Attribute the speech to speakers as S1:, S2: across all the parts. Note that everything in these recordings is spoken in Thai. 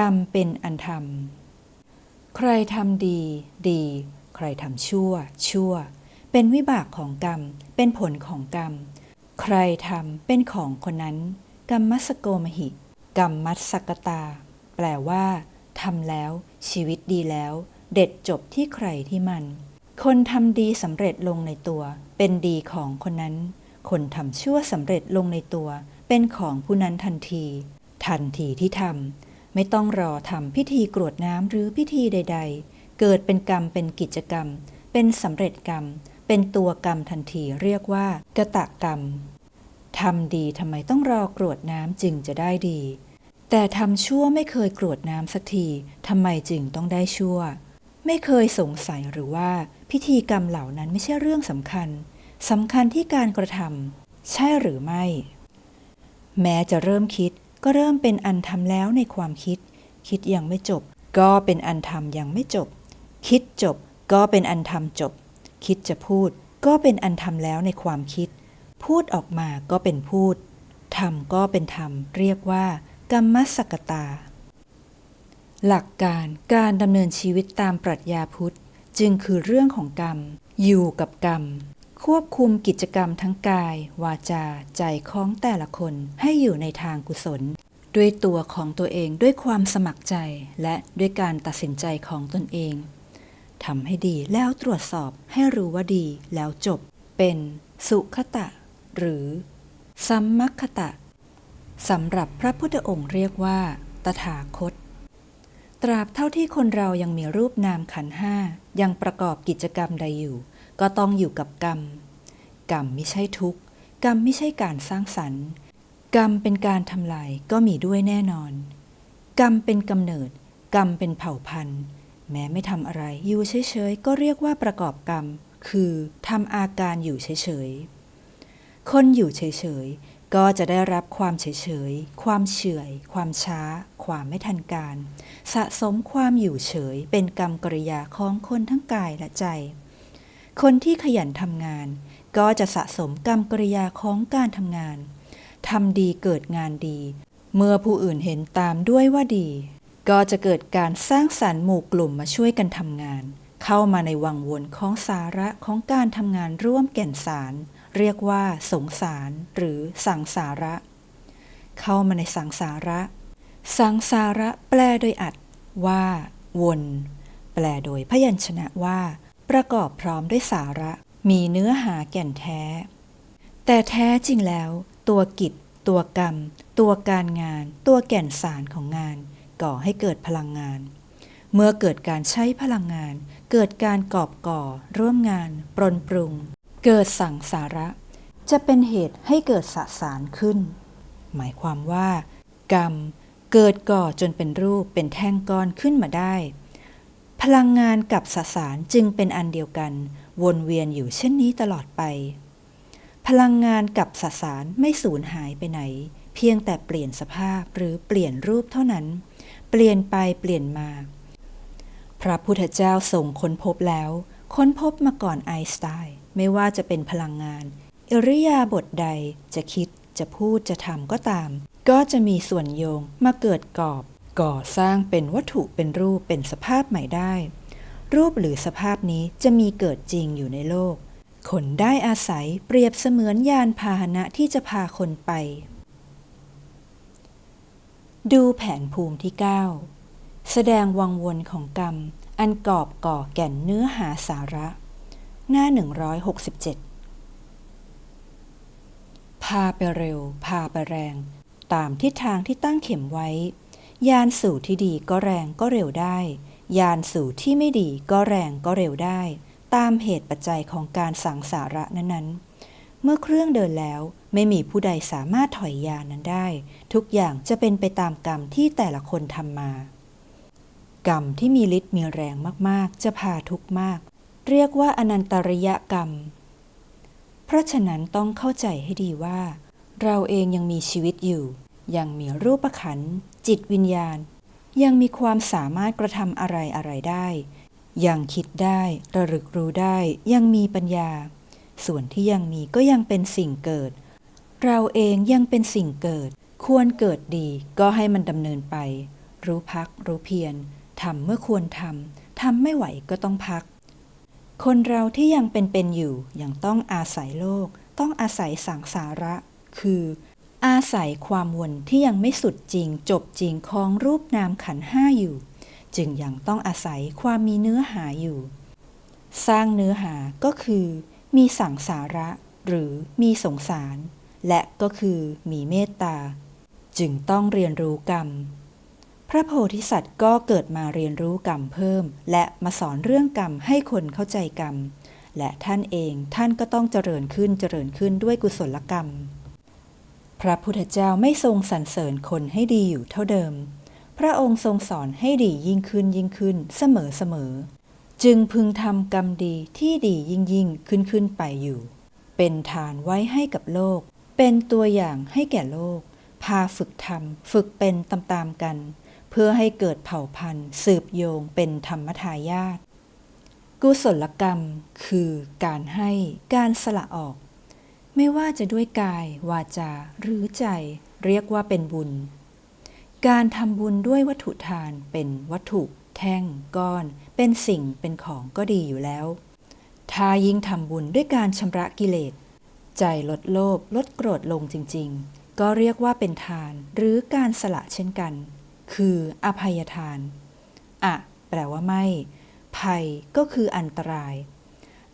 S1: กรรมเป็นอันธรรม ใครทำดีดี ใครทำชั่ว ชั่ว เป็นวิบากของกรรม เป็นผลของกรรม ใครทำเป็นของคนนั้น กรรมมัสโกมหิ กรรมมัสสกตา แปลว่าทำแล้ว ชีวิตดีแล้ว เด็ดจบที่ใครที่มัน คนทำดีสำเร็จลงในตัว เป็นดีของคนนั้น คนทำชั่วสำเร็จลงในตัว เป็นของผู้นั้นทันที ทันทีที่ทำ ไม่ต้องรอทำพิธีกรวดน้ำหรือพิธีใด ๆ เกิดเป็นกรรมเป็นกิจกรรม เป็นสำเร็จกรรม เป็นตัวกรรมทันทีเรียกว่ากะตะกรรมทำดีทำไมต้องรอกรวดน้ำจึงจะได้ดี แต่ทำชั่วไม่เคยกรวดน้ำสักทีทำไมจึงต้องได้ชั่ว ไม่เคยสงสัยหรือว่าพิธีกรรมเหล่านั้นไม่ใช่เรื่องสำคัญสำคัญที่การกระทำใช่หรือไม่ แม้จะเริ่มคิด ก็เริ่มเป็นอันทำแล้วในความคิด คิดยังไม่จบ ก็เป็นอันทำยังไม่จบ คิดจบ ก็เป็นอันทำจบ คิดจะพูด ก็เป็นอันทำแล้วในความคิด พูดออกมาก็เป็นพูดทำก็เป็นทำเรียกว่า กรรมสกตา หลักการการดำเนินชีวิตตามปรัชญาพุทธ จึงคือเรื่องของกรรม อยู่กับกรรม ควบคุมกิจกรรมทั้งกาย วาจา ใจของแต่ละคนให้อยู่ในทางกุศล ด้วยตัวของตัวเองด้วยความสมัครใจและด้วยการตัดสินใจของตนเองทำให้ดีแล้วตรวจสอบให้รู้ว่าดีแล้วจบ เป็นสุขตะ หรือสัมมัคตะสำหรับพระพุทธองค์เรียกว่า ตถาคต ตราบเท่าที่คนเรายังมีรูปนามขันห้ายังประกอบกิจกรรมใดอยู่ ก็ต้องอยู่กับกรรม กรรมไม่ใช่ทุกข์ กรรมไม่ใช่การสร้างสรรค์ กรรมเป็นการทำลายก็มีด้วยแน่นอน กรรมเป็นกำเนิด กรรมเป็นเผ่าพันธุ์ แม้ไม่ทำอะไรอยู่เฉยๆก็เรียกว่าประกอบกรรม คือทำอาการอยู่เฉยๆ คนอยู่เฉยๆก็จะได้รับความเฉยๆ ความเฉื่อย ความช้า ความไม่ทันการ สะสมความอยู่เฉยเป็นกรรมกริยาของคนทั้งกายและใจ คนที่ขยันทำงาน ก็จะสะสมกรรมกริยาของการทำงาน ทำดีเกิดงานดี เมื่อผู้อื่นเห็นตามด้วยว่าดี ก็จะเกิดการสร้างสรรค์หมู่กลุ่มมาช่วยกันทำงาน เข้ามาในวังวนของสาระของการทำงานร่วมแก่นสาร เรียกว่าสงสารหรือสังสาระ เข้ามาในสังสาระ สังสาระแปลโดยอัดว่า วน แปลโดยพยัญชนะว่า ประกอบพร้อมด้วยสาระ มีเนื้อหาแก่นแท้ แต่แท้จริงแล้ว ตัวกิจ ตัวกรรม ตัวการงาน ตัวแก่นสารของงาน ก่อให้เกิดพลังงาน เมื่อเกิดการใช้พลังงาน เกิดการกอบก่อ ร่วมงาน ปรนปรุง เกิดสั่งสาระ จะเป็นเหตุให้เกิดสสารขึ้น หมายความว่า กรรมเกิดก่อจนเป็นรูปเป็นแท่งก้อนขึ้นมาได้ พลังงานกับสสารจึงเป็นอันเดียวกัน วนเวียนอยู่เช่นนี้ตลอดไป พลังงานกับสสารไม่สูญหายไปไหน เพียงแต่เปลี่ยนสภาพหรือเปลี่ยนรูปเท่านั้น เปลี่ยนไปเปลี่ยนมา พระพุทธเจ้าทรงค้นพบแล้ว ค้นพบมาก่อนไอน์สไตน์ไม่ว่าจะเป็นพลังงานอิริยาบถใดจะคิดจะพูดจะทำก็ตาม ก็จะมีส่วนโยงมาเกิดกอบ ก่อสร้างเป็นวัตถุเป็นรูปเป็นสภาพใหม่ได้ รูปหรือสภาพนี้จะมีเกิดจริงอยู่ในโลก คนได้อาศัยเปรียบเสมือนยานพาหนะที่จะพาคนไป ดูแผนภูมิที่ 9 แสดงวังวนของกรรม อันกอบก่อแก่นเนื้อหาสาระ หน้า 167 พาไปเร็ว พาไปแรง ตามทิศทางที่ตั้งเข็มไว้ ยานสู่ที่ดีก็แรงก็เร็วได้ ยานสู่ที่ไม่ดีก็แรงก็เร็วได้ ตามเหตุปัจจัยของการสังสาระนั้นๆ เมื่อเครื่องเดินแล้วไม่มีผู้ใดสามารถถอยยานนั้นได้ ทุกอย่างจะเป็นไปตามกรรมที่แต่ละคนทำมา กรรมที่มีฤทธิ์มีแรงมากๆ จะพาทุกมาก เรียกว่าอนันตริยกรรม เพราะฉะนั้นต้องเข้าใจให้ดีว่า เราเองยังมีชีวิตอยู่ ยังมีรูปขันธ์ จิตวิญญาณ ยังมีความสามารถกระทำอะไรอะไรได้ ยังคิดได้ระลึกรู้ได้ ยังมีปัญญา ส่วนที่ยังมีก็ยังเป็นสิ่งเกิด เราเองยังเป็นสิ่งเกิด ควรเกิดดีก็ให้มันดำเนินไป รู้พักรู้เพียรทำเมื่อควรทำทำไม่ไหวก็ต้องพัก คนเราที่ยังเป็นเป็นอยู่ยังต้องอาศัยโลก ต้องอาศัยสังสาระ คือ อาศัยความวนที่ยังไม่สุดจริงจบจริงของรูปนามขันห้าอยู่ จึงยังต้องอาศัยความมีเนื้อหาอยู่ สร้างเนื้อหาก็คือ มีสังสาระ หรือมีสงสาร และก็คือมีเมตตา จึงต้องเรียนรู้กรรม พระโพธิสัตว์ก็เกิดมาเรียนรู้กรรมเพิ่ม และมาสอนเรื่องกรรมให้คนเข้าใจกรรม และท่านเองท่านก็ต้องเจริญขึ้นเจริญขึ้นด้วยกุศลกรรม พระพุทธเจ้าไม่ทรงสรรเสริญคนให้ดีอยู่เท่าเดิม พระองค์ทรงสอนให้ดียิ่งขึ้นยิ่งขึ้นเสมอเสมอ จึงพึงทำกรรมดีที่ดียิ่งยิ่งขึ้นขึ้นไปอยู่ เป็นฐานไว้ให้กับโลก เป็นตัวอย่างให้แก่โลก พาฝึกทำฝึกเป็นตามๆกัน เพื่อให้เกิดเผ่าพันธุ์ สืบโยงเป็นธรรมทายาทกุศลกรรม คือการให้การสละออก ไม่ว่าจะด้วยกาย วาจา หรือใจ เรียกว่าเป็นบุญ การทำบุญด้วยวัตถุทานเป็นวัตถุ แท่ง ก้อน เป็นสิ่งเป็นของก็ดีอยู่แล้ว ถ้ายิ่งทำบุญด้วยการชำระกิเลส ใจลดโลภลดโกรธลงจริง ๆ ก็เรียกว่าเป็นทานหรือการสละเช่นกัน คืออภัยทาน อะแปลว่าไม่ ภัยก็คืออันตราย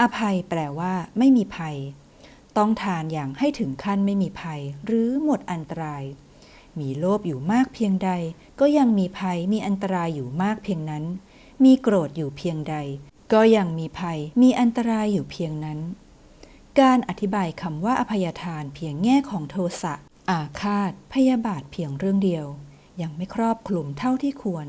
S1: อภัยแปลว่า ไม่มีภัย ต้องทานอย่างให้ถึงขั้นไม่มีภัยหรือหมดอันตราย มีโลภอยู่มากเพียงใด ก็ยังมีภัยมีอันตรายอยู่มากเพียงนั้น มีโกรธอยู่เพียงใด ก็ยังมีภัยมีอันตรายอยู่เพียงนั้น การอธิบายคำว่าอภัยทานเพียงแง่ของโทสะอาฆาต พยาบาทเพียงเรื่องเดียว ยังไม่ครอบคลุมเท่าที่ควร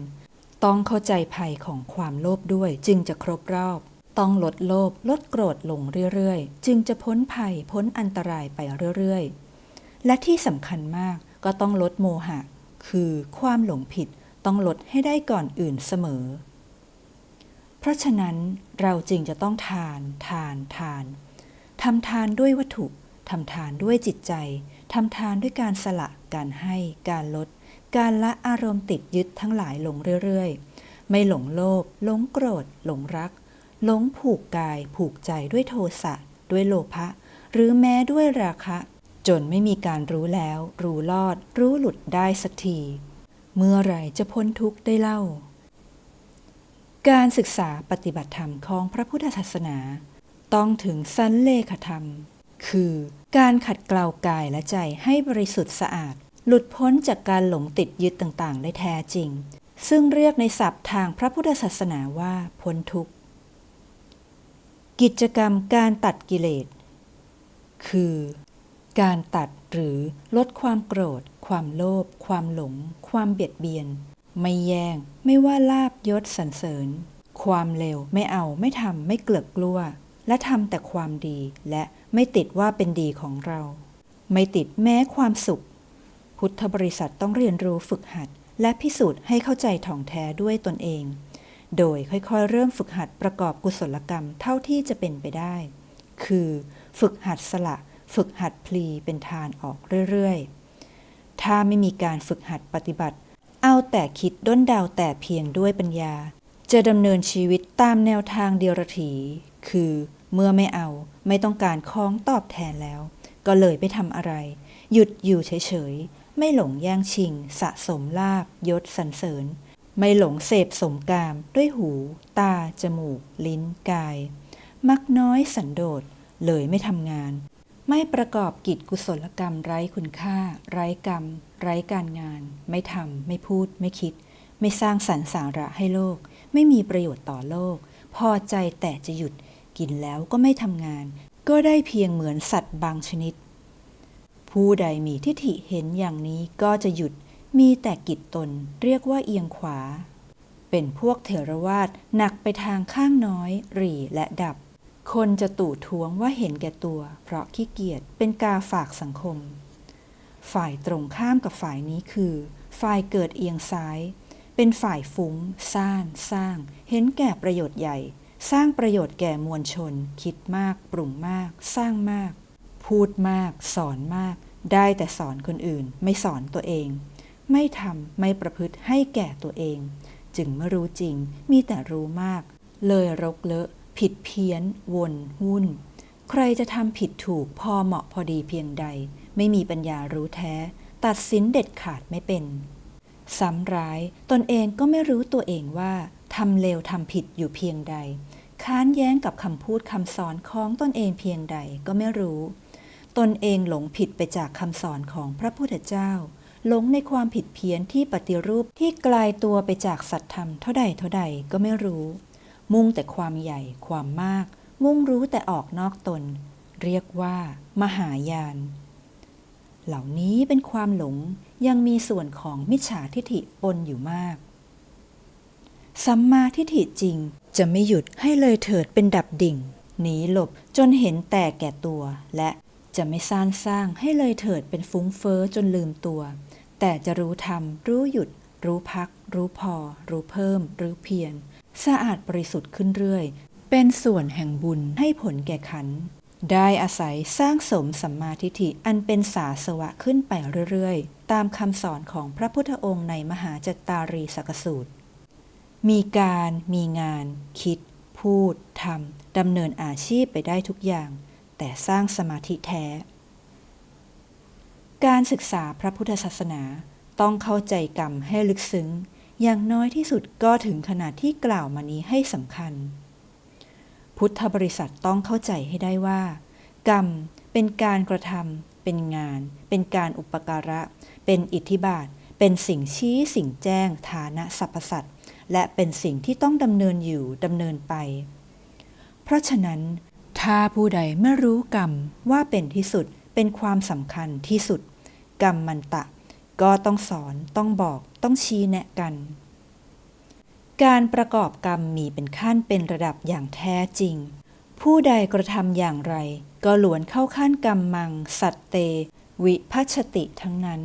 S1: ต้องเข้าใจภัยของความโลภด้วยจึงจะครบรอบ ต้องลดโลภลดโกรธลงเรื่อยๆ จึงจะพ้นภัยพ้นอันตรายไปเรื่อยๆ และที่สำคัญมากก็ต้องลดโมหะ คือความหลงผิดต้องลดให้ได้ก่อนอื่นเสมอ เพราะฉะนั้นเราจึงจะต้องทาน ทาน ทานทำทานด้วยวัตถุทำทานด้วยจิตใจทำทานด้วยการสละ การให้ การลด การละอารมณ์ติดยึดทั้งหลายลงเรื่อยๆ ไม่หลงโลภหลงโกรธ หลงรัก หลงผูกกายผูกใจด้วยโทสะ ด้วยโลภะ หรือแม้ด้วยราคะ จนไม่มีการรู้แล้ว รู้รอด รู้หลุดได้สักที เมื่อไหรจะพ้นทุกข์ได้เล่า การศึกษาปฏิบัติธรรมของพระพุทธศาสนา ต้องถึงสันเลขธรรม คือการขัดเกลากายและใจให้บริสุทธิ์สะอาด หลุดพ้นจากการหลงติดยึดต่างๆ ได้แท้จริง ซึ่งเรียกในศัพท์ทางพระพุทธศาสนาว่าพ้นทุกข์ กิจกรรมการตัดกิเลส คือ การตัดหรือลดความโกรธ ความโลภ ความหลง ความเบียดเบียน ไม่แย่ง ไม่ว่าลาบยศสรรเสริญ ความเลวไม่เอาไม่ทำไม่เกลือกกลัว และทำแต่ความดีและไม่ติดว่าเป็นดีของเรา ไม่ติดแม้ความสุข พุทธบริษัทต้องเรียนรู้ฝึกหัด และพิสูจน์ให้เข้าใจถ่องแท้ด้วยตนเอง โดยค่อยๆ เริ่มฝึกหัดประกอบกุศลกรรมเท่าที่จะเป็นไปได้ คือฝึกหัดสละ ฝึกหัดพลีเป็นทานออกเรื่อยๆ ถ้าไม่มีการฝึกหัดปฏิบัติ เอาแต่คิดด้นดาวแต่เพียงด้วยปัญญา จะดำเนินชีวิตตามแนวทางเดียรถี คือเมื่อไม่เอาไม่ต้องการของตอบแทนแล้ว ก็เลยไปทำอะไร หยุดอยู่เฉยๆ ไม่หลงแย่งชิง สะสมลาบยศสรรเสริญ ไม่หลงเสพสมกามด้วยหู ตา จมูก ลิ้น กาย มักน้อยสันโดษ เลยไม่ทำงาน ไม่ประกอบกิจกุศลกรรมไร้คุณค่า ไร้กรรม ไร้การงาน ไม่ทำ ไม่พูด ไม่คิด ไม่สร้างสรรค์สาระให้โลก ไม่มีประโยชน์ต่อโลก พอใจแต่จะหยุด กินแล้วก็ไม่ทำงาน ก็ได้เพียงเหมือนสัตว์บางชนิด ผู้ใดมีทิฏฐิเห็นอย่างนี้ก็จะหยุด มีแต่กิจตนเรียกว่าเอียงขวา เป็นพวกเถรวาทหนักไปทางข้างน้อย หรี่และดับ คนจะตู่ท้วงว่าเห็นแก่ตัว เพราะขี้เกียจเป็นกาฝากสังคม ฝ่ายตรงข้ามกับฝ่ายนี้คือ ฝ่ายเกิดเอียงซ้าย เป็นฝ่ายฟุ้งซ่านสร้าง เห็นแก่ประโยชน์ใหญ่ สร้างประโยชน์แก่มวลชน คิดมากปรุงมาก สร้างมาก พูดมาก สอนมาก ได้แต่สอนคนอื่น ไม่สอนตัวเอง ไม่ทำไม่ประพฤติให้แก่ตัวเอง จึงไม่รู้จริงมีแต่รู้มาก เลยรกเลอะ ผิดเพี้ยน วนวุ่น ใครจะทำผิดถูกพอเหมาะพอดีเพียงใด ไม่มีปัญญารู้แท้ ตัดสินเด็ดขาดไม่เป็นซ้ำร้ายตนเองก็ไม่รู้ตัวเองว่าทำเลวทำผิดอยู่เพียงใด ค้านแย้งกับคำพูดคำสอนของตนเองเพียงใดก็ไม่รู้ ตนเองหลงผิดไปจากคำสอนของพระพุทธเจ้า หลงในความผิดเพี้ยนที่ปฏิรูปที่กลายตัวไปจากสัตธรรมเท่าใดเท่าใดก็ไม่รู้ มุ่งแต่ความใหญ่ความมาก มุ่งรู้แต่ออกนอกตน เรียกว่า มหายาน เหล่านี้เป็นความหลงยังมีส่วนของมิจฉาทิฐิปนอยู่มากสัมมาทิฏฐิจริงจะไม่หยุดให้เลยเถิดเป็นดับดิ่ง หนีหลบจนเห็นแต่แก่ตัว และจะไม่ซ่านสร้างให้เลยเถิดเป็นฟุ้งเฟอ้อจนลืมตัว แต่จะรู้ทำรู้หยุด รู้พัก รู้พอ รู้เพิ่ม รู้เพียรสะอาดบริสุทธิ์ขึ้นเรื่อย เป็นส่วนแห่งบุญให้ผลแก่ขัน ได้อาศัยสร้างสมสัมมาทิฏฐิอันเป็นสาสวะขึ้นไปเรื่อยๆ ตามคำสอนของพระพุทธองค์ในมหาจตตารีสกสูตร มีการมีงาน คิด พูดทำดำเนินอาชีพไปได้ทุกอย่าง แต่สร้างสมาธิแท้ การศึกษาพระพุทธศาสนาต้องเข้าใจกรรมให้ลึกซึ้ง อย่างน้อยที่สุดก็ถึงขนาดที่กล่าวมานี้ให้สำคัญ พุทธบริษัทต้องเข้าใจให้ได้ว่า กรรมเป็นการกระทำเป็นงาน เป็นการอุปการะ เป็นอิทธิบาท เป็นสิ่งชี้สิ่งแจ้งฐานะสรรพสัตว์และเป็นสิ่งที่ต้องดำเนินอยู่ดำเนินไป เพราะฉะนั้น ถ้าผู้ใดไม่รู้กรรมว่าเป็นที่สุดเป็นความสำคัญที่สุด กรรมมันตะ ก็ต้องสอนต้องบอกต้องชี้แนะกัน การประกอบกรรมมีเป็นขั้นเป็นระดับอย่างแท้จริง ผู้ใดกระทำอย่างไร ก็หลวนเข้าขั้นกรรมมัง สัตเต วิพัชติทั้งนั้น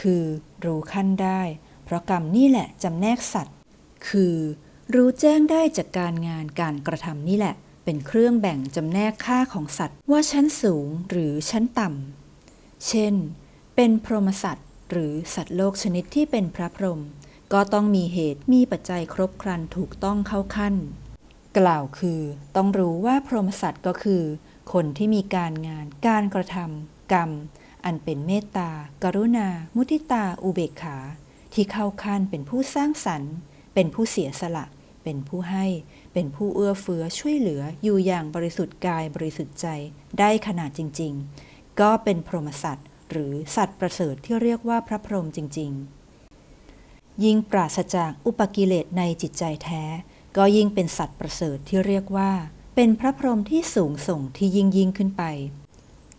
S1: คือรู้ขั้นได้ เพราะกรรมนี่แหละจำแนกสัตว์ คือ รู้แจ้งได้จากการงานการกระทำนี่แหละ เป็นเครื่องแบ่งจำแนกค่าของสัตว์ ว่าชั้นสูงหรือชั้นต่ำเช่น เป็นพรหมสัตว์หรือสัตว์โลกชนิดที่เป็นพระพรหมก็ต้องมีเหตุมีปัจจัยครบครันถูกต้องเข้าขั้น กล่าวคือ ต้องรู้ว่าพรหมสัตว์ก็คือ คนที่มีการงาน การกระทำกรรม อันเป็นเมตตา กรุณา มุทิตา อุเบกขา ที่เข้าขั้นเป็นผู้สร้างสรรค์ เป็นผู้เสียสละ เป็นผู้ให้ เป็นผู้เอื้อเฟื้อช่วยเหลืออยู่อย่างบริสุทธิ์กายบริสุทธิ์ใจได้ขนาดจริง ๆ ก็เป็นพรหมสัตว์ หรือสัตว์ประเสริฐที่เรียกว่าพระพรหมจริง ๆ ยิ่งปราศจากอุปกิเลสในจิตใจแท้ ก็ยิ่งเป็นสัตว์ประเสริฐที่เรียกว่า เป็นพระพรหมที่สูงส่งที่ยิ่งยิ่งขึ้นไป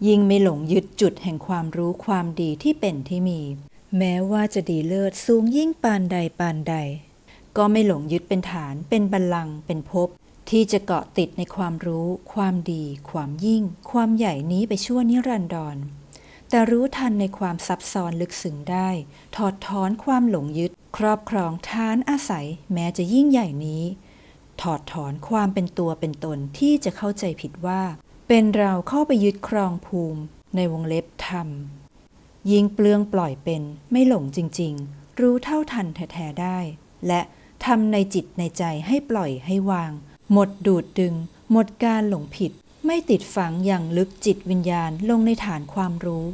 S1: ยิ่งไม่หลงยึดจุดแห่งความรู้ความดีที่เป็นที่มี แม้ว่าจะดีเลิศสูงยิ่งปานใดปานใด ก็ไม่หลงยึดเป็นฐาน เป็นบัลลังก์เป็นภพที่จะเกาะติดในความรู้ ความดี ความยิ่ง ความใหญ่นี้ไปชั่วนิรันดร แต่รู้ทันในความซับซ้อนลึกซึ้งได้ ถอดถอนความหลงยึด ครอบครองฐานอาศัย แม้จะยิ่งใหญ่นี้ ถอดถอนความเป็นตัวเป็นตนที่จะเข้าใจผิดว่า เป็นเราเข้าไปยึดครองภูมิ ในวงเล็บธรรม ยิ่งเปลืองปล่อยเป็น ไม่หลงจริง ๆ รู้เท่าทันแท้ๆได้ และทำในจิตในใจให้ปล่อยให้วาง หมดดูดดึง หมดการหลงผิด ไม่ติดฝังอย่างลึกจิตวิญญาณลงในฐานความรู้